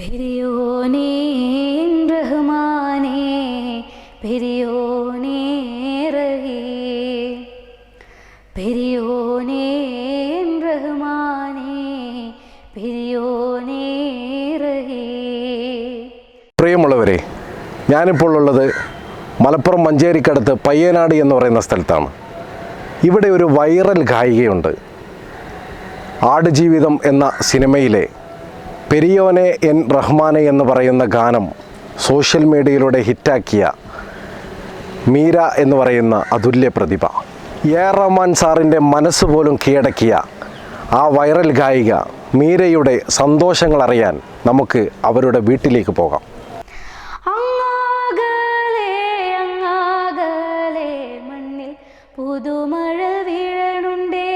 പെരിയോനേ പെരിയോനേ പെരിയോനേ പെരിയോനേ പ്രിയമുള്ളവരെ ഞാനിപ്പോൾ ഉള്ളത് മലപ്പുറം മഞ്ചേരിക്കടുത്ത് പയ്യനാട് എന്ന് പറയുന്ന സ്ഥലത്താണ്. ഇവിടെ ഒരു വൈറൽ ഗായികയുണ്ട്. ആടുജീവിതം എന്ന സിനിമയിലെ പെരിയോനെ എൻ റഹ്മാനെ എന്ന് പറയുന്ന ഗാനം സോഷ്യൽ മീഡിയയിലൂടെ ഹിറ്റാക്കിയ മീര എന്ന് പറയുന്ന അതുല്യ പ്രതിഭ. എ റഹ്മാൻ സാറിന്റെ മനസ്സ് പോലും കീഴടക്കിയ ആ വൈറൽ ഗായിക മീരയുടെ സന്തോഷങ്ങൾ അറിയാൻ നമുക്ക് അവരുടെ വീട്ടിലേക്ക് പോകാം. പുതുമഴ വീഴണുണ്ടേ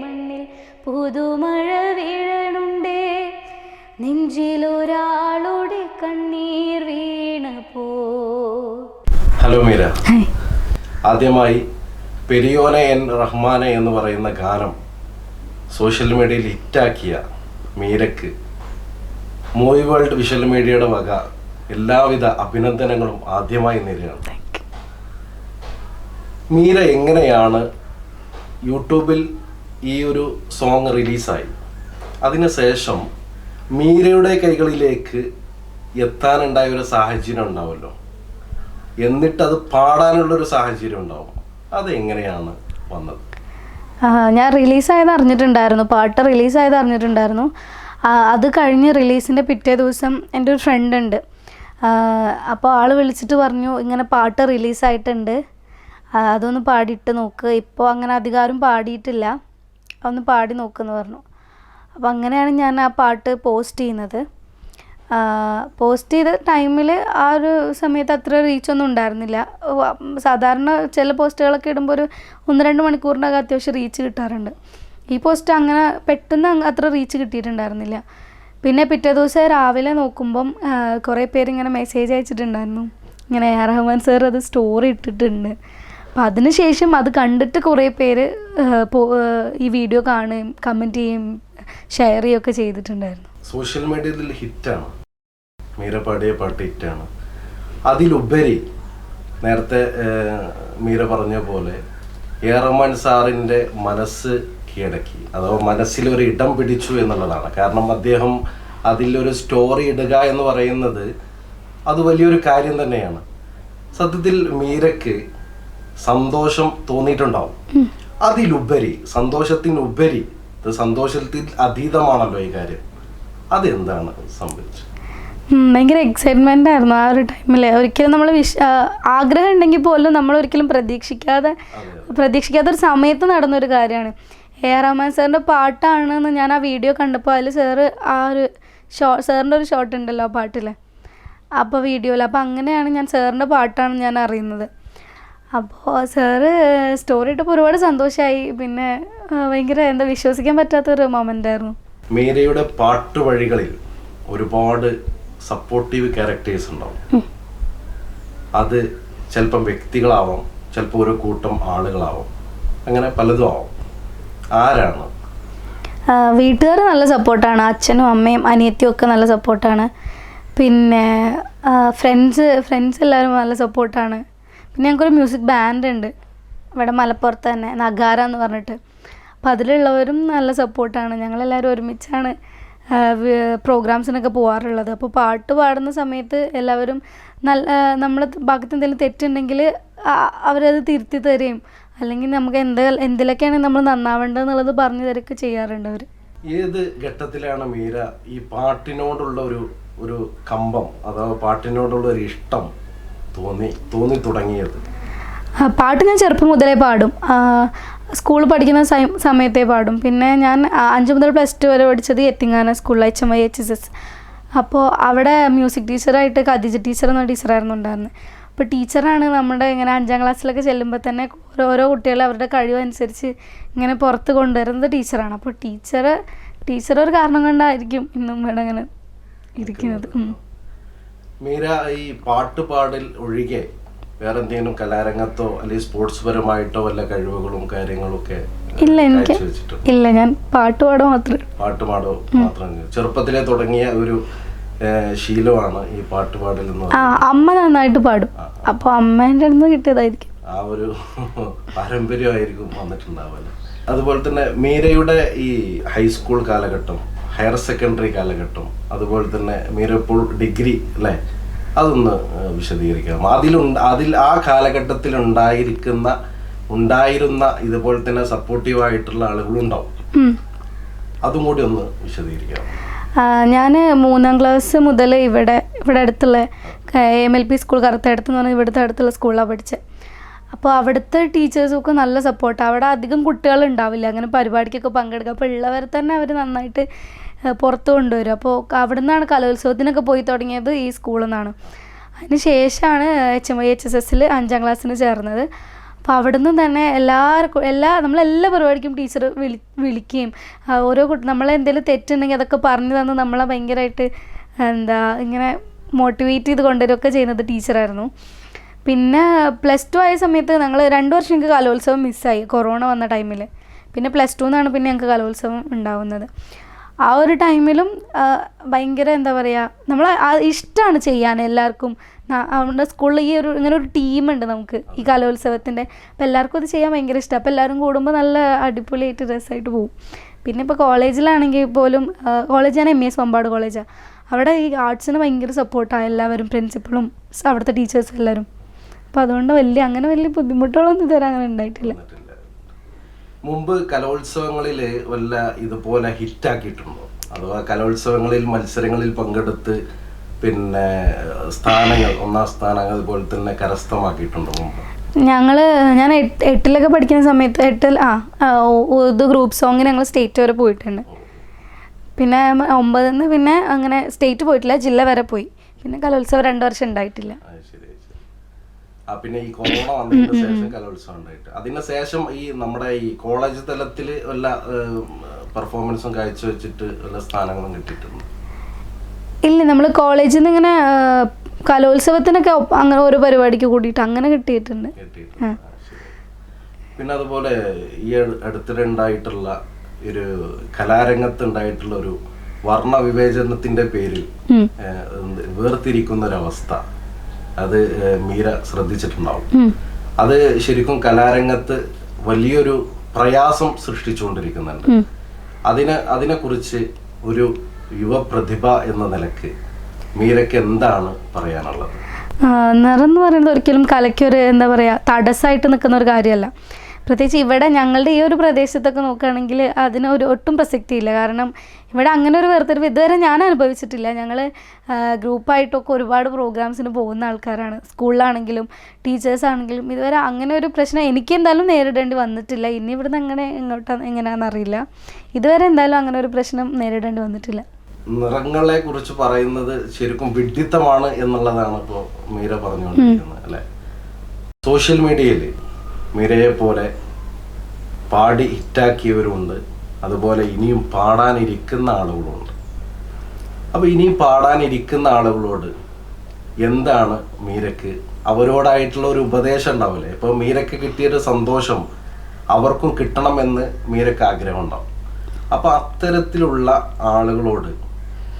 മണ്ണിൽ പുതുമഴ നെഞ്ചിലൊരാളുടെ കണ്ണീർ വീണ് പോ. ഹലോ മീര. ആദ്യമായി പെരിയോന എൻ റഹ്മാന എന്ന് പറയുന്ന ഗാനം സോഷ്യൽ മീഡിയയിൽ ഹിറ്റാക്കിയ മീരക്ക് മൂവി വേൾഡ് വിഷ്വൽ മീഡിയയുടെ വക എല്ലാവിധ അഭിനന്ദനങ്ങളും ആദ്യമായി നേരുകയാണ്. മീര എങ്ങനെയാണ് യൂട്യൂബിൽ ഈ ഒരു സോങ് റിലീസായി? അതിനുശേഷം മീരയുടെ കൈകളിലേക്ക് എത്താനുണ്ടായ ഒരു സാഹചര്യം ഉണ്ടാവുമല്ലോ. എന്നിട്ടത് പാടാനുള്ളൊരു സാഹചര്യം ഉണ്ടാവും. അത് എങ്ങനെയാണ് വന്നത് ഞാൻ റിലീസായത് അറിഞ്ഞിട്ടുണ്ടായിരുന്നു. പാട്ട് റിലീസായത് അറിഞ്ഞിട്ടുണ്ടായിരുന്നു. അത് കഴിഞ്ഞ് റിലീസിന്റെ പിറ്റേ ദിവസം എന്റെ ഒരു ഫ്രണ്ട് ഉണ്ട്. അപ്പോൾ ആൾ വിളിച്ചിട്ട് പറഞ്ഞു ഇങ്ങനെ പാട്ട് റിലീസായിട്ടുണ്ട്. അതൊന്ന് പാടിയിട്ട് നോക്ക്. ഇപ്പോൾ അങ്ങനെ അധികാരം പാടിയിട്ടില്ല. ഒന്ന് പാടി നോക്കുമെന്ന് പറഞ്ഞു. അപ്പോൾ അങ്ങനെയാണ് ഞാൻ ആ പാട്ട് പോസ്റ്റ് ചെയ്യുന്നത്. പോസ്റ്റ് ചെയ്ത ടൈമിൽ ആ ഒരു സമയത്ത് അത്ര റീച്ചൊന്നും ഉണ്ടായിരുന്നില്ല. സാധാരണ ചില പോസ്റ്റുകളൊക്കെ ഇടുമ്പോൾ ഒരു ഒന്ന് രണ്ട് മണിക്കൂറിനകം അത്യാവശ്യം റീച്ച് കിട്ടാറുണ്ട്. ഈ പോസ്റ്റ് അങ്ങനെ പെട്ടെന്ന് അത്ര റീച്ച് കിട്ടിയിട്ടുണ്ടായിരുന്നില്ല. പിന്നെ പിറ്റേ ദിവസം രാവിലെ നോക്കുമ്പം കുറേ പേര് ഇങ്ങനെ മെസ്സേജ് അയച്ചിട്ടുണ്ടായിരുന്നു. ഇങ്ങനെ റഹ്മാൻ സാർ അത് സ്റ്റോറി ഇട്ടിട്ടുണ്ട്. അപ്പം അതിനുശേഷം അത് കണ്ടിട്ട് കുറേ പേര് ഈ വീഡിയോ കാണുകയും കമന്റ് ചെയ്യും ഷെയർ ചെയ്യുകയൊക്കെ ചെയ്തിട്ടുണ്ടായിരുന്നു. സോഷ്യൽ മീഡിയയിൽ ഹിറ്റാണ്. മീര പാടിയ പാട്ട് ഹിറ്റാണ്. അതിലുപരി നേരത്തെ മീര പറഞ്ഞ പോലെ എ റഹ്മാൻ സാറിന്റെ മനസ്സ് കീഴടക്കി അഥവാ മനസ്സിലൊരു ഇടം പിടിച്ചു എന്നുള്ളതാണ്. കാരണം അദ്ദേഹം അതിലൊരു സ്റ്റോറി ഇടുക എന്ന് പറയുന്നത് അത് വലിയൊരു കാര്യം തന്നെയാണ്. സത്യത്തിൽ മീരക്ക് സന്തോഷം തോന്നിയിട്ടുണ്ടാവും. അതിലുപരി സന്തോഷത്തിനുപരി ഇത് സന്തോഷത്തിൽ അതീതമാണല്ലോ ഈ കാര്യം. അതെന്താണ് സംഭവിച്ചത്? ഭയങ്കര എക്സൈറ്റ്മെന്റ് ആയിരുന്നു ആ ഒരു ടൈമിൽ ഒരിക്കലും നമ്മൾ വിശ് ആഗ്രഹം ഉണ്ടെങ്കിൽ പോലും നമ്മൾ ഒരിക്കലും പ്രതീക്ഷിക്കാതെ പ്രതീക്ഷിക്കാത്ത ഒരു സമയത്ത് നടന്നൊരു കാര്യമാണ്. എ ആർ റഹ്മാൻ സാറിന്റെ പാട്ടാണെന്ന് ഞാൻ ആ വീഡിയോ കണ്ടപ്പോൾ അതിൽ സാറ് ആ ഒരു ഷോ സാറിന്റെ ഒരു ഷോട്ട് ഉണ്ടല്ലോ ആ പാട്ടിൽ അപ്പോൾ വീഡിയോയിൽ അപ്പോൾ അങ്ങനെയാണ് ഞാൻ സാറിന്റെ പാട്ടാണെന്ന് ഞാൻ അറിയുന്നത്. അപ്പോൾ സാറ് സ്റ്റോറി ഇട്ടപ്പോൾ ഒരുപാട് സന്തോഷമായി പിന്നെ ഭയങ്കര എന്താ വിശ്വസിക്കാൻ പറ്റാത്തൊരു മൊമെന്റ് ആയിരുന്നു. മീരയുടെ പാട്ട് വഴികളിൽ ഒരുപാട് സപ്പോർട്ടീവ് ക്യാരക്ടേഴ്സ് ഉണ്ടാവും. അത് ചിലപ്പം വ്യക്തികളാവാം ചിലപ്പോൾ ഒരു കൂട്ടം ആളുകളാവാം. അങ്ങനെ പലതും ആവാം. ആരാണ്? വീട്ടുകാർ നല്ല സപ്പോർട്ടാണ് അച്ഛനും അമ്മയും അനിയത്തിയും ഒക്കെ നല്ല സപ്പോർട്ടാണ് പിന്നെ ഫ്രണ്ട്സ് ഫ്രണ്ട്സ് എല്ലാവരും നല്ല സപ്പോർട്ടാണ് പിന്നെ ഞങ്ങൾക്കൊരു മ്യൂസിക് ബാൻഡ് ഉണ്ട്. ഇവിടെ മലപ്പുറത്ത് തന്നെ നഗാര എന്ന് പറഞ്ഞിട്ട്. അപ്പോൾ അതിലുള്ളവരും നല്ല സപ്പോർട്ടാണ് ഞങ്ങളെല്ലാവരും ഒരുമിച്ചാണ് പ്രോഗ്രാംസിനൊക്കെ പോകാറുള്ളത് അപ്പോൾ പാട്ട് പാടുന്ന സമയത്ത് എല്ലാവരും നല്ല നമ്മുടെ ഭാഗത്ത് എന്തെങ്കിലും തെറ്റുണ്ടെങ്കിൽ അവരത് തിരുത്തി തരുകയും അല്ലെങ്കിൽ നമുക്ക് എന്ത് എന്തിലൊക്കെയാണ് നമ്മൾ നന്നാവേണ്ടതെന്നുള്ളത് പറഞ്ഞു തരൊക്കെ ചെയ്യാറുണ്ട് അവർ ഏത് ഘട്ടത്തിലാണ് മീര ഈ പാട്ടിനോടുള്ള ഒരു ഒരു കമ്പം അഥവാ പാട്ടിനോടുള്ള ഒരു ഇഷ്ടം തോന്നി തോന്നി തുടങ്ങിയത്. പാട്ട് ഞാൻ ചെറുപ്പം മുതലേ പാടും. സ്കൂൾ പഠിക്കുന്ന സമയത്തേ പാടും. പിന്നെ ഞാൻ അഞ്ചു മുതൽ പ്ലസ് ടു വരെ പഠിച്ചത് എത്തിങ്ങാന സ്കൂളിൽ H M I H S S അപ്പോൾ അവിടെ മ്യൂസിക് ടീച്ചറായിട്ട് ഖദീജ ടീച്ചർ എന്ന ടീച്ചറായിരുന്നു ഉണ്ടായിരുന്നത് അപ്പോൾ ടീച്ചറാണ് നമ്മുടെ ഇങ്ങനെ അഞ്ചാം ക്ലാസ്സിലൊക്കെ ചെല്ലുമ്പോൾ തന്നെ ഓരോ കുട്ടികളെ അവരുടെ കഴിവനുസരിച്ച് ഇങ്ങനെ പുറത്ത് കൊണ്ടുവരുന്നത് ടീച്ചറാണ് അപ്പോൾ ടീച്ചർ ടീച്ചർ ഒരു കാരണം കൊണ്ടായിരിക്കും ഇന്നും ഇവിടെ അങ്ങനെ ഇരിക്കുന്നത്. മീര ഈ പാട്ട് പാടൽ ഒഴികെ വേറെ എന്തെങ്കിലും കലാരംഗത്തോ അല്ലെങ്കിൽ സ്പോർട്സ് പരമായിട്ടോ വല്ല കഴിവുകളും കാര്യങ്ങളും ഒക്കെ ഇല്ല എനിക്ക് ഇല്ല ഞാൻ പാട്ട് പാടോ മാത്രമേ പാട്ട് പാടോ മാത്രം ചെറുപ്പത്തിലെ തുടങ്ങിയ ഒരു ശീലമാണ് ഈ പാട്ട് പാടൽ എന്ന് അമ്മ നന്നായിട്ട് പാടും. അപ്പോൾ അമ്മേന്റെ അടുത്ത് കിട്ടിയതായിരിക്കും. ആ ഒരു പാരമ്പര്യമായിരിക്കും വന്നിട്ടുണ്ടാവല്ലോ അതുപോലെ തന്നെ മീരയുടെ ഈ ഹൈസ്കൂൾ കാലഘട്ടം ഹയർ സെക്കൻഡറി കാലഘട്ടം അതുപോലെ തന്നെ മീര ഇപ്പോൾ ഡിഗ്രി അല്ലേ? അതൊന്ന് വിശദീകരിക്കണം വിശദീകരിക്കാം അതിലുണ്ട് അതിൽ ആ കാലഘട്ടത്തിൽ ഉണ്ടായിരിക്കുന്ന ഉണ്ടായിരുന്ന ഇതുപോലെ തന്നെ സപ്പോർട്ടീവ് ആയിട്ടുള്ള ആളുകളുണ്ടാവും. അതും കൂടി ഒന്ന് വിശദീകരിക്കാം. ഞാൻ മൂന്നാം ക്ലാസ് മുതൽ ഇവിടെ ഇവിടെ അടുത്തുള്ള എം എൽ പി സ്കൂൾ കറുത്തടുത്ത് എന്ന് പറഞ്ഞാൽ ഇവിടുത്തെ അടുത്തുള്ള സ്കൂളിലാണ് പഠിച്ചത് അപ്പോൾ അവിടുത്തെ ടീച്ചേഴ്സൊക്കെ നല്ല സപ്പോർട്ട് അവിടെ അധികം കുട്ടികൾ ഉണ്ടാവില്ല. അങ്ങനെ പരിപാടിക്കൊക്കെ പങ്കെടുക്കുക അപ്പോൾ ഉള്ളവർ തന്നെ അവർ നന്നായിട്ട് പുറത്ത് കൊണ്ടുവരും. അപ്പോൾ അവിടെ നിന്നാണ് കലോത്സവത്തിനൊക്കെ പോയി തുടങ്ങിയത് ഈ സ്കൂളിൽ നിന്നാണ് അതിന് ശേഷമാണ് H M I H S എസിൽ അഞ്ചാം ക്ലാസ്സിന് ചേർന്നത്. അപ്പോൾ അവിടുന്ന് തന്നെ എല്ലാവർക്കും എല്ലാ നമ്മളെല്ലാ പരിപാടിക്കും ടീച്ചർ വിളി വിളിക്കുകയും ഓരോ കുട്ടി നമ്മളെന്തെങ്കിലും തെറ്റുണ്ടെങ്കിൽ അതൊക്കെ പറഞ്ഞു തന്ന് നമ്മളെ ഭയങ്കരമായിട്ട് എന്താ ഇങ്ങനെ മോട്ടിവേറ്റ് ചെയ്ത് കൊണ്ടുവരികയൊക്കെ ചെയ്യുന്നത് ടീച്ചറായിരുന്നു പിന്നെ പ്ലസ് ടു ആയ സമയത്ത് ഞങ്ങൾ രണ്ട് വർഷം എനിക്ക് കലോത്സവം മിസ്സായി കൊറോണ വന്ന ടൈമിൽ പിന്നെ പ്ലസ് ടു എന്നാണ് പിന്നെ ഞങ്ങൾക്ക് കലോത്സവം ഉണ്ടാവുന്നത്. ആ ഒരു ടൈമിലും ഭയങ്കര എന്താ പറയുക നമ്മൾ ഇഷ്ടമാണ് ചെയ്യാൻ എല്ലാവർക്കും. നമ്മുടെ സ്കൂളിൽ ഈ ഒരു ഇങ്ങനെ ഒരു ടീമുണ്ട് നമുക്ക് ഈ കലോത്സവത്തിന്റെ അപ്പം എല്ലാവർക്കും അത് ചെയ്യാൻ ഭയങ്കര ഇഷ്ടമാണ് അപ്പോൾ എല്ലാവരും കൂടുമ്പോൾ നല്ല അടിപൊളിയായിട്ട് രസമായിട്ട് പോകും പിന്നെ ഇപ്പോൾ കോളേജിലാണെങ്കിൽ പോലും കോളേജ് ഞാൻ എം എസ് വമ്പാട് കോളേജാണ് അവിടെ ഈ ആർട്സിന് ഭയങ്കര സപ്പോർട്ടാണ് എല്ലാവരും പ്രിൻസിപ്പളും അവിടുത്തെ ടീച്ചേഴ്സും എല്ലാവരും. അപ്പോൾ അതുകൊണ്ട് വലിയ അങ്ങനെ വലിയ ബുദ്ധിമുട്ടുകളൊന്നും ഇതുവരെ അങ്ങനെ ഉണ്ടായിട്ടില്ല. മുമ്പ് കലോത്സവങ്ങളിൽ വല്ല ഇതുപോലെ ഹിറ്റാക്കിയിട്ടുണ്ടോ? അഥവാ കലോത്സവങ്ങളിൽ മത്സരങ്ങളിൽ പങ്കെടുത്ത് പിന്നെ സ്ഥാനങ്ങൾ ഒന്നാം സ്ഥാനങ്ങൾ അതുപോലെ തന്നെ കരസ്ഥമാക്കിയിട്ടുണ്ടോ മുമ്പ്? ഞങ്ങൾ ഞാൻ എട്ട് എട്ടിലൊക്കെ പഠിക്കുന്ന സമയത്ത് എട്ടിൽ ആ ഇത് ഗ്രൂപ്പ് സോങ്ങിന് ഞങ്ങൾ സ്റ്റേറ്റ് വരെ പോയിട്ടുണ്ട്. പിന്നെ ഒമ്പതിൽ നിന്ന് പിന്നെ അങ്ങനെ സ്റ്റേറ്റ് പോയിട്ടില്ല ജില്ല വരെ പോയി. പിന്നെ കലോത്സവം രണ്ട് വർഷം ഉണ്ടായിട്ടില്ല. പിന്നെ ഈ കൊറോണ വന്നതിന് ശേഷം കലോത്സവം ഉണ്ടായിട്ട്. അതിന് ശേഷം ഈ നമ്മുടെ ഈ കോളേജ് തലത്തിൽ വല്ല പെർഫോമൻസും കാഴ്ചവെച്ചിട്ട് വല്ല സ്ഥാനങ്ങളും കിട്ടിയിട്ടുണ്ട്? ഇല്ല നമ്മൾ കോളേജിൽ നിന്ന് ഇങ്ങനെ കലോത്സവത്തിനൊക്കെ അങ്ങനെ ഒരു പരിപാടിക്ക് കൂടിയിട്ട് അങ്ങനെ കിട്ടിയിട്ടുണ്ട്. പിന്നെ അതുപോലെ ഈ അടു- അടുത്തിടെ ഉണ്ടായിട്ടുള്ള ഒരു കലാരംഗത്ത് ഉണ്ടായിട്ടുള്ള ഒരു വർണ വിവേചനത്തിന്റെ പേരിൽ വേർതിരിക്കുന്ന ഒരവസ്ഥ അത് മീര ശ്രദ്ധിച്ചിട്ടുണ്ടാവും. അത് ശരിക്കും കലാരംഗത്ത് വലിയൊരു പ്രയാസം സൃഷ്ടിച്ചുകൊണ്ടിരിക്കുന്നുണ്ട്. അതിനെ അതിന് അതിനെക്കുറിച്ച് ഒരു യുവപ്രതിഭ എന്ന നിലയ്ക്ക് മീരയ്ക്ക് എന്താണ് പറയാനുള്ളത്? നിറം എന്ന് പറയുന്നത് ഒരിക്കലും കലയ്ക്കൊരു എന്താ പറയുക തടസ്സമായിട്ട് നിൽക്കുന്ന ഒരു കാര്യമല്ല. പ്രത്യേകിച്ച് ഇവിടെ ഞങ്ങളുടെ ഈ ഒരു പ്രദേശത്തൊക്കെ നോക്കുകയാണെങ്കിൽ അതിന് ഒരു ഒട്ടും പ്രസക്തിയില്ല. കാരണം ഇവിടെ അങ്ങനെ ഒരു വേർതിരിവ് ഇതുവരെ ഞാൻ അനുഭവിച്ചിട്ടില്ല. ഞങ്ങൾ ഗ്രൂപ്പായിട്ടൊക്കെ ഒരുപാട് പ്രോഗ്രാംസിന് പോകുന്ന ആൾക്കാരാണ്. സ്കൂളിലാണെങ്കിലും ടീച്ചേഴ്സ് ആണെങ്കിലും ഇതുവരെ അങ്ങനെ ഒരു പ്രശ്നം എനിക്ക് എന്തായാലും നേരിടേണ്ടി വന്നിട്ടില്ല. ഇനി ഇവിടുന്ന് അങ്ങനെ എങ്ങോട്ടാണ് എങ്ങനെയാണെന്ന് അറിയില്ല. ഇതുവരെ എന്തായാലും അങ്ങനെ ഒരു പ്രശ്നം നേരിടേണ്ടി വന്നിട്ടില്ല. നിറങ്ങളെ കുറിച്ച് പറയുന്നത് ശരിക്കും വിഡ്ഢിത്തമാണ് എന്നുള്ളതാണ് ഇപ്പോൾ മീര പറഞ്ഞുകൊണ്ടിരിക്കുന്നത് അല്ലെ? സോഷ്യൽ മീഡിയയിൽ മീരയെ പോലെ പാടി ഹിറ്റാക്കിയവരുമുണ്ട്. അതുപോലെ ഇനിയും പാടാനിരിക്കുന്ന ആളുകളുണ്ട് അപ്പോൾ ഇനിയും പാടാനിരിക്കുന്ന ആളുകളോട് എന്താണ് മീരക്ക് അവരോടായിട്ടുള്ള ഒരു ഉപദേശം ഉണ്ടാവില്ലേ? ഇപ്പോൾ മീരയ്ക്ക് കിട്ടിയൊരു സന്തോഷം അവർക്കും കിട്ടണമെന്ന് മീരയ്ക്ക് ആഗ്രഹം ഉണ്ടാവും അപ്പോൾ അത്തരത്തിലുള്ള ആളുകളോട്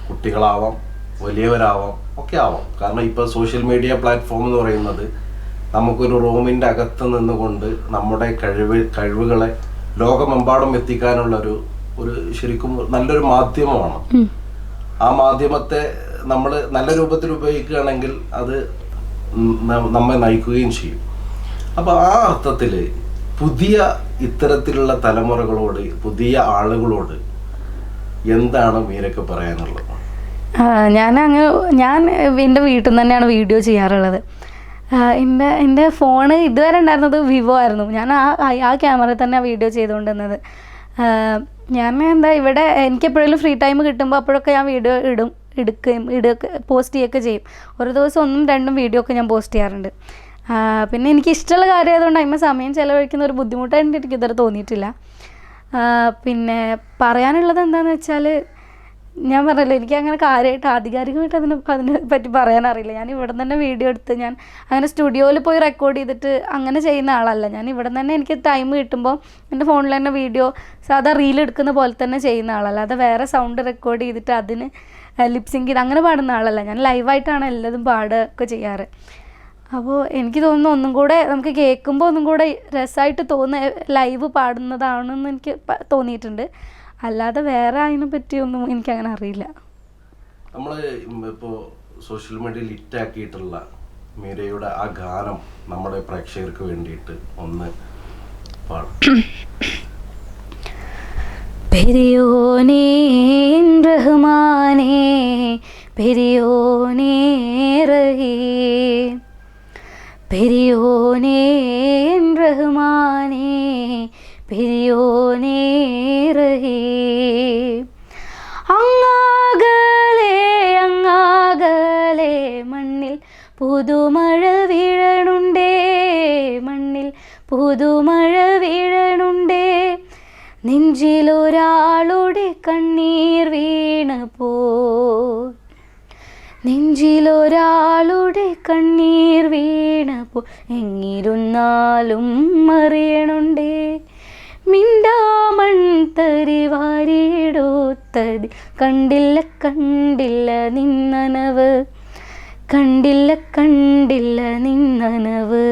കുട്ടികളാവാം വലിയവരാവാം ഒക്കെ ആവാം. കാരണം ഇപ്പോൾ സോഷ്യൽ മീഡിയ പ്ലാറ്റ്ഫോം എന്ന് പറയുന്നത് നമുക്കൊരു റൂമിന്റെ അകത്ത് നിന്നുകൊണ്ട് നമ്മുടെ കഴിവ് കഴിവുകളെ ലോകമെമ്പാടും എത്തിക്കാനുള്ള ഒരു ഒരു ശരിക്കും നല്ലൊരു മാധ്യമമാണ്. ആ മാധ്യമത്തെ നമ്മൾ നല്ല രൂപത്തിൽ ഉപയോഗിക്കുകയാണെങ്കിൽ അത് നമ്മെ നയിക്കുകയും ചെയ്യും. അപ്പോൾ ആ അർത്ഥത്തിൽ പുതിയ ഇത്തരത്തിലുള്ള തലമുറകളോട് പുതിയ ആളുകളോട് എന്താണ് മീരൊക്കെ പറയാനുള്ളത്? ഞാൻ അങ്ങ് ഞാൻ എന്റെ വീട്ടിൽ നിന്ന് തന്നെയാണ് വീഡിയോ ചെയ്യാറുള്ളത്. എന്റെ എന്റെ ഫോണ് ഇതുവരെ ഉണ്ടായിരുന്നത് വിവോ ആയിരുന്നു. ഞാൻ ആ ആ- ക്യാമറയിൽ തന്നെ വീഡിയോ ചെയ്തുകൊണ്ടിരുന്നത്. ഞാൻ എന്താ ഇവിടെ എനിക്ക് എപ്പോഴെങ്കിലും ഫ്രീ ടൈം കിട്ടുമ്പോൾ അപ്പോഴൊക്കെ ഞാൻ വീഡിയോ ഇടും എടുക്കുകയും ഇടുക പോസ്റ്റ് ചെയ്യുകയൊക്കെ ചെയ്യും. ഒരു ദിവസം ഒന്നും രണ്ടും വീഡിയോ ഒക്കെ ഞാൻ പോസ്റ്റ് ചെയ്യാറുണ്ട്. പിന്നെ എനിക്ക് ഇഷ്ടമുള്ള കാര്യം ആയതുകൊണ്ട് അതിന് സമയം ചിലവഴിക്കുന്ന ഒരു ബുദ്ധിമുട്ടായിട്ട് എനിക്ക് ഇതുവരെ തോന്നിയിട്ടില്ല. പിന്നെ പറയാനുള്ളത് എന്താണെന്ന് വെച്ചാൽ ഞാൻ പറഞ്ഞല്ലോ എനിക്ക് അങ്ങനെ കാര്യമായിട്ട് ആധികാരികമായിട്ട് അതിനെ അതിനെ പറ്റി പറയാനറിയില്ല. ഞാൻ ഇവിടെ തന്നെ വീഡിയോ എടുത്ത് ഞാൻ അങ്ങനെ സ്റ്റുഡിയോയിൽ പോയി റെക്കോർഡ് ചെയ്തിട്ട് അങ്ങനെ ചെയ്യുന്ന ആളല്ല. ഞാൻ ഇവിടെ തന്നെ എനിക്ക് ടൈം കിട്ടുമ്പോൾ എന്റെ ഫോണിൽ തന്നെ വീഡിയോ സാധാ റീൽ എടുക്കുന്ന പോലെ തന്നെ ചെയ്യുന്ന ആളല്ല. അത് വേറെ സൗണ്ട് റെക്കോർഡ് ചെയ്തിട്ട് അതിന് ലിപ്സിങ് ചെയ്ത് അങ്ങനെ പാടുന്ന ആളല്ല. ഞാൻ ലൈവായിട്ടാണ് എല്ലാതും പാടുകയൊക്കെ ചെയ്യാറ്. അപ്പോൾ എനിക്ക് തോന്നുന്നു ഒന്നും കൂടെ നമുക്ക് കേൾക്കുമ്പോൾ ഒന്നും കൂടെ രസമായിട്ട് തോന്നുന്ന ലൈവ് പാടുന്നതാണെന്ന് എനിക്ക് തോന്നിയിട്ടുണ്ട്. അല്ലാതെ വേറെ അതിനെ പറ്റിയൊന്നും എനിക്ക് അങ്ങനെ അറിയില്ല. നമ്മൾ ഇപ്പോൾ സോഷ്യൽ മീഡിയയിൽ ഹിറ്റാക്കിയിട്ടുള്ള മീരയുടെ ആ ഗാനം നമ്മുടെ പ്രേക്ഷകർക്ക് വേണ്ടിയിട്ട് ഒന്ന് പാടും. പെരിയോനേ റഹ്മാനേ പെരിയോനേ റഹീം. പെരിയോനേ പുതുമഴ വീഴണുണ്ടേ. നെഞ്ചിലൊരാളുടെ കണ്ണീർ വീണ് പോ നെഞ്ചിലൊരാളുടെ കണ്ണീർ വീണപ്പോൾ എങ്ങിരുന്നാലും അറിയണുണ്ടേ മിണ്ടാമൺ തരി വാരിയിടൂത്തത് കണ്ടില്ല കണ്ടില്ല നിന്നനവ്. കണ്ടില്ല കണ്ടില്ല നിന്നനവ്.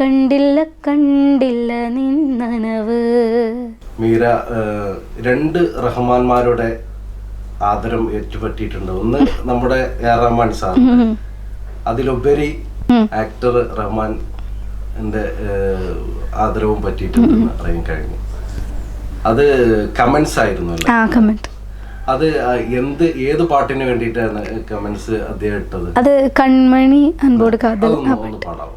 കണ്ടില്ല കണ്ടില്ല നിന്നനവ്. മീര രണ്ട് റഹ്മാൻമാരുടെ ആദരം ഏറ്റുപറ്റിയിട്ടുണ്ട്. ഒന്ന് നമ്മുടെ എ റഹ്മാൻ സാർ. അതിലുപരി ആക്ടർ റഹ്മാൻ എന്റെ ആദരവും പറ്റിയിട്ടുണ്ടെന്ന് അറിയാൻ കഴിഞ്ഞു. അത് കമന്റ്സ് ആയിരുന്നു അത് എന്ത് ഏത് പാട്ടിന് വേണ്ടിയിട്ടാണ് കമന്റ്സ് അദ്ദേഹം ഇട്ടത്? അത് കൺമണി അൻപോട് കാതൽ. പാടാവോ?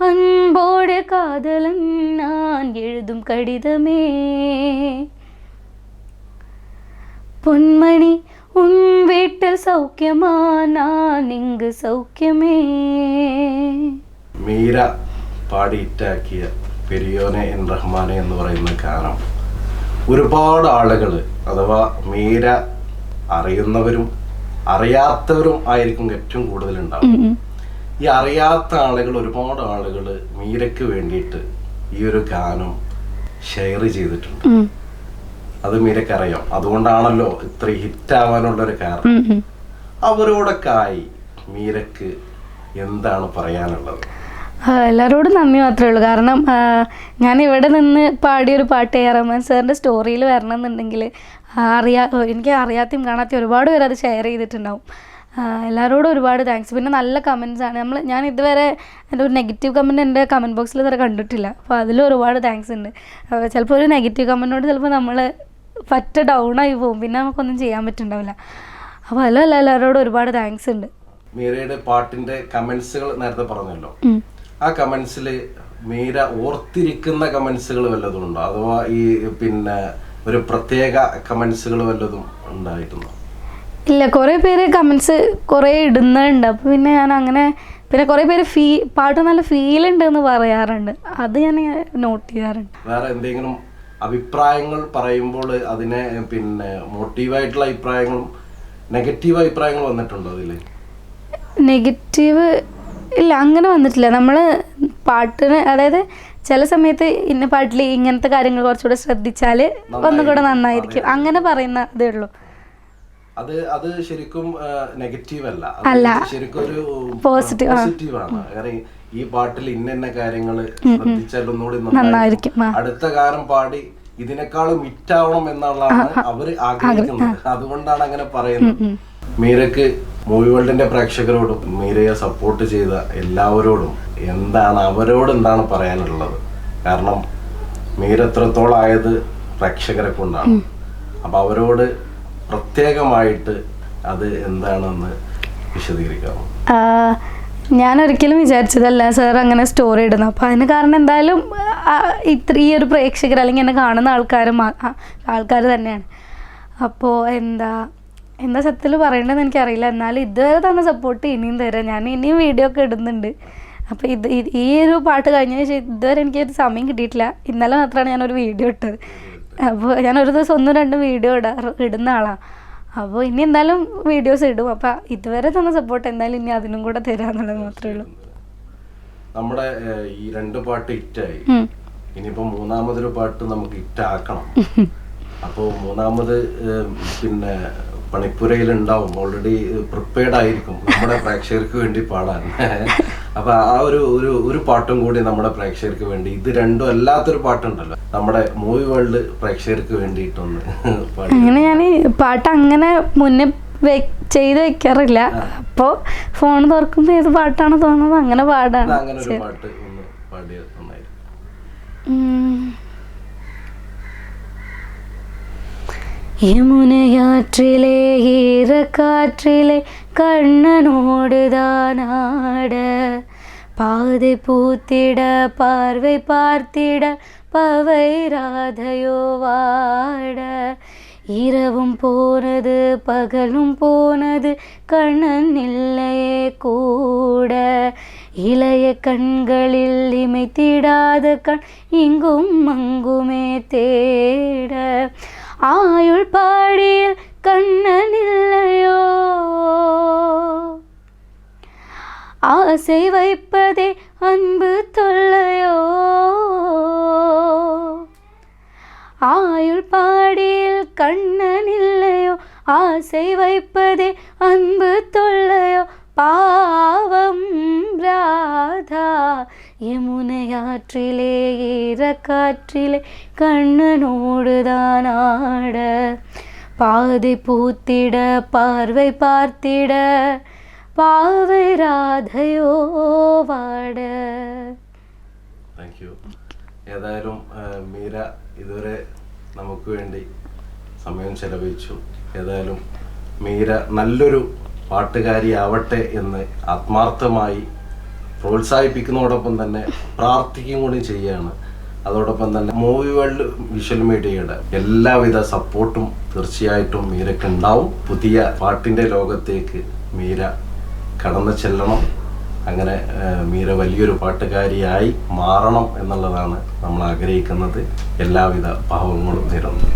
அன்போடு காதலன் நான் எழுதும் கடிதமே பொன்மணி உன் வீட்டில் சௌக்கியமா நான் இங்கு சௌக்கியமே മീര പാടി ഹിറ്റാക്കിയ പെരിയോനെ എൻ റഹ്മാനെ എന്ന് പറയുന്ന ഗാനം ഒരുപാട് ആളുകൾ അഥവാ മീര അറിയുന്നവരും അറിയാത്തവരും ആയിരിക്കും ഏറ്റവും കൂടുതൽ ഉണ്ടാവും ഉം, ഉം. ഈ അറിയാത്ത ആളുകൾ ഒരുപാട് ആളുകൾ മീരയ്ക്ക് വേണ്ടിയിട്ട് ഈ ഒരു ഗാനം ഷെയർ ചെയ്തിട്ടുണ്ട്. അത് മീരയ്ക്ക് അറിയാം അതുകൊണ്ടാണല്ലോ ഇത്ര ഹിറ്റ് ആവാനുള്ള ഒരു കാരണം അവരോടൊക്കായി മീരയ്ക്ക് എന്താണ് പറയാനുള്ളത്? എല്ലാവരോടും നന്ദി മാത്രമേ ഉള്ളൂ. കാരണം ഞാൻ ഇവിടെ നിന്ന് പാടിയൊരു പാട്ട് എ റഹ്മാൻ സാറിന്റെ സ്റ്റോറിയിൽ വരണം എന്നുണ്ടെങ്കിൽ അറിയാ എനിക്ക് അറിയാത്തയും കാണാത്തയും ഒരുപാട് പേര് അത് ഷെയർ ചെയ്തിട്ടുണ്ടാവും. എല്ലാവരോടും ഒരുപാട് താങ്ക്സ് പിന്നെ നല്ല കമൻസ് ആണ്. നമ്മൾ ഞാൻ ഇതുവരെ എന്റെ ഒരു നെഗറ്റീവ് കമന്റ് എന്റെ കമന്റ് ബോക്സിൽ ഇതുവരെ കണ്ടിട്ടില്ല. അപ്പോൾ അതിൽ ഒരുപാട് താങ്ക്സ് ഉണ്ട്. അപ്പോൾ ചിലപ്പോൾ ഒരു നെഗറ്റീവ് കമന്റിനോട് ചിലപ്പോൾ നമ്മൾ പറ്റ ഡൗൺ ആയി പോകും പിന്നെ നമുക്കൊന്നും ചെയ്യാൻ പറ്റുന്നുണ്ടാവില്ല. അപ്പോൾ അതിലല്ല എല്ലാവരോടും ഒരുപാട് താങ്ക്സ് ഉണ്ട്. മീരയുടെ പാട്ടിന്റെ കമന്റ്സുകൾ നേരത്തെ പറഞ്ഞല്ലോ. ആ കമന്റ്സിൽ മീര ഓർത്തിരിക്കുന്ന കമന്റ്സുകൾ വല്ലതും ഉണ്ടോ? അഥവാ ഈ പിന്നെ ഒരു പ്രത്യേക കമന്റ്സുകൾ വല്ലതും ഉണ്ടായിരുന്നു ഇല്ല കുറേ പേര് കമൻസ് കുറേ ഇടുന്നുണ്ട്. അപ്പോൾ പിന്നെ ഞാൻ അങ്ങനെ പിന്നെ കുറേ പേര് ഫീ പാട്ട് നല്ല ഫീൽ ഉണ്ട് എന്ന് പറയാറുണ്ട്. അത് ഞാൻ നോട്ട് ചെയ്യാറുണ്ട്. വേറെ എന്തെങ്കിലും അഭിപ്രായങ്ങൾ പറയുമ്പോൾ അതിനെ പിന്നെ മോട്ടീവായിട്ടുള്ള അഭിപ്രായങ്ങളും നെഗറ്റീവ് അഭിപ്രായങ്ങൾ വന്നിട്ടുണ്ടോ അതിൽ നെഗറ്റീവ് ഇല്ല അങ്ങനെ വന്നിട്ടില്ല. നമ്മൾ പാട്ടിന് അതായത് ചില സമയത്ത് ഇന്ന പാട്ടിൽ ഇങ്ങനത്തെ കാര്യങ്ങൾ കുറച്ചുകൂടെ ശ്രദ്ധിച്ചാൽ ഒന്നുകൂടെ നന്നായിരിക്കും. അങ്ങനെ പറയുന്ന ഇതേ ഉള്ളൂ. അത് അത് ശരിക്കും നെഗറ്റീവ് അല്ല. അല്ല. ശരിക്കും ഒരു. പോസിറ്റീവ് ആണ്. കാരണം ഈ പാട്ടിൽ ഇന്ന ഇന്ന കാര്യങ്ങൾ ശ്രദ്ധിച്ചാൽ ഒന്നുകൂടി നന്നായിരിക്കും, അടുത്ത കാലം പാടി ഇതിനേക്കാളും മിറ്റാവണം എന്നുള്ളതാണ് അവർ ആഗ്രഹിക്കുന്നത്. അതുകൊണ്ടാണ് അങ്ങനെ പറയുന്നത്. മീരക്ക് മൂവി വേൾഡിന്റെ പ്രേക്ഷകരോടും മീരയെ സപ്പോർട്ട് ചെയ്ത എല്ലാവരോടും എന്താണ് അവരോട് എന്താണ് പറയാനുള്ളത്? കാരണം മീര എത്രത്തോളം ആയത് പ്രേക്ഷകരെ കൊണ്ടാണ്. അപ്പൊ അവരോട് പ്രത്യേകമായിട്ട് അത് എന്താണെന്ന് വിശദീകരിക്കാമോ? ഞാൻ ഒരിക്കലും വിചാരിച്ചതല്ല സാർ അങ്ങനെ സ്റ്റോറി ഇടുന്നത്. അപ്പോൾ അതിന് കാരണം എന്തായാലും ഇത്ര ഈ ഒരു പ്രേക്ഷകർ അല്ലെങ്കിൽ എന്നെ കാണുന്ന ആൾക്കാരും ആൾക്കാർ തന്നെയാണ്. അപ്പോൾ എന്താ എന്താ സത്യത്തിൽ പറയേണ്ടതെന്ന് എനിക്കറിയില്ല. എന്നാലും ഇതുവരെ തന്ന സപ്പോർട്ട് ഇനിയും തരാം. ഞാൻ ഇനിയും വീഡിയോ ഒക്കെ ഇടുന്നുണ്ട്. അപ്പോൾ ഇത് ഈ ഒരു പാട്ട് കഴിഞ്ഞ ശേഷം ഇതുവരെ എനിക്ക് ഒരു സമയം കിട്ടിയിട്ടില്ല. ഇന്നലെ മാത്രമാണ് ഞാനൊരു വീഡിയോ ഇട്ടത്. അപ്പോൾ ഞാൻ ഒരു ദിവസം ഒന്നും രണ്ടും വീഡിയോ ഇടാറ് ഇടുന്ന ആളാണ് അപ്പോൾ ഇനി എന്തായാലും വീഡിയോസ് ഇടും. അപ്പം ഇതുവരെ തന്ന സപ്പോർട്ട് എന്തായാലും ഇനി അതിനും കൂടെ തരാന്നുള്ളത് മാത്രമേ ഉള്ളൂ. നമ്മുടെ ഈ രണ്ട് പാട്ട് ഹിറ്റായി. ഇനിയിപ്പോ മൂന്നാമതൊരു പാട്ട് നമുക്ക് ഹിറ്റാക്കണം. അപ്പോ മൂന്നാമത് പിന്നെ പണിപ്പുരയിൽ ഉണ്ടാവും. ഓൾറെഡി പ്രിപ്പയർഡ് ആയിരിക്കും. നമ്മുടെ പ്രേക്ഷകർക്ക് വേണ്ടി പാടാൻ. അപ്പൊ ആ ഒരു ഒരു ഒരു പാട്ടും കൂടി നമ്മുടെ പ്രേക്ഷകർക്ക് വേണ്ടി ഇത് രണ്ടും അല്ലാത്തൊരു പാട്ടുണ്ടല്ലോ. നമ്മുടെ മൂവി വേൾഡ് പ്രേക്ഷകർക്ക് വേണ്ടിയിട്ടൊന്ന് അങ്ങനെ ഞാൻ പാട്ട് അങ്ങനെ മുന്നേ ചെയ്ത് വെക്കാറില്ല. അപ്പോ ഫോൺ തുറക്കുമ്പോ ഏത് പാട്ടാണ് തോന്നുന്നത്? അങ്ങനെ പാടാണ്. അങ്ങനെ ഒരു പാട്ട് ഒന്ന് പാടിയത് നന്നായിരുന്നു ഉം. ஈர காற்றிலே கண்ணனோடு தானாட பாதை பூத்திட பார்வை பார்த்திட பவை ராதையோ வாட. இரவும் போனது பகலும் போனது கண்ணன் இல்லையே கூட. இளைய கண்களில் இமைத்திடாத கண் இங்கும் அங்குமே தேட. ஆயுள் பாடியில் கண்ணன் இல்லையோ? ஆசை வைப்பதே அன்பு தொல்லையோ? ஆயுள் பாடியில் கண்ணன் இல்லையோ? ஆசை வைப்பதே அன்பு தொல்லையோ? பா യമുനയാറ്റിലെ ഈരക്കാറ്റിലെ കണ്ണനോടുതാനാട പാതി പൂത്തിട പാർവൈ പാർത്തിട പാവൈ രാധയോ വാട. ഏതായാലും മീര ഇതുവരെ നമുക്ക് വേണ്ടി സമയം ചെലവഴിച്ചു. ഏതായാലും മീര നല്ലൊരു പാട്ടുകാരിയാവട്ടെ എന്ന് ആത്മാർത്ഥമായി പ്രോത്സാഹിപ്പിക്കുന്നതോടൊപ്പം തന്നെ പ്രാർത്ഥിക്കുകയും കൂടി ചെയ്യുകയാണ്. അതോടൊപ്പം തന്നെ മൂവി വേൾഡ് വിഷ്വൽ മീഡിയയുടെ എല്ലാവിധ സപ്പോർട്ടും തീർച്ചയായിട്ടും മീരയ്ക്ക് ഉണ്ടാവും. പുതിയ പാട്ടിന്റെ ലോകത്തേക്ക് മീര കടന്നു ചെല്ലണം. അങ്ങനെ മീര വലിയൊരു പാട്ടുകാരിയായി മാറണം എന്നുള്ളതാണ് നമ്മൾ ആഗ്രഹിക്കുന്നത് എല്ലാവിധ ഭാവങ്ങളും നേരുന്നു.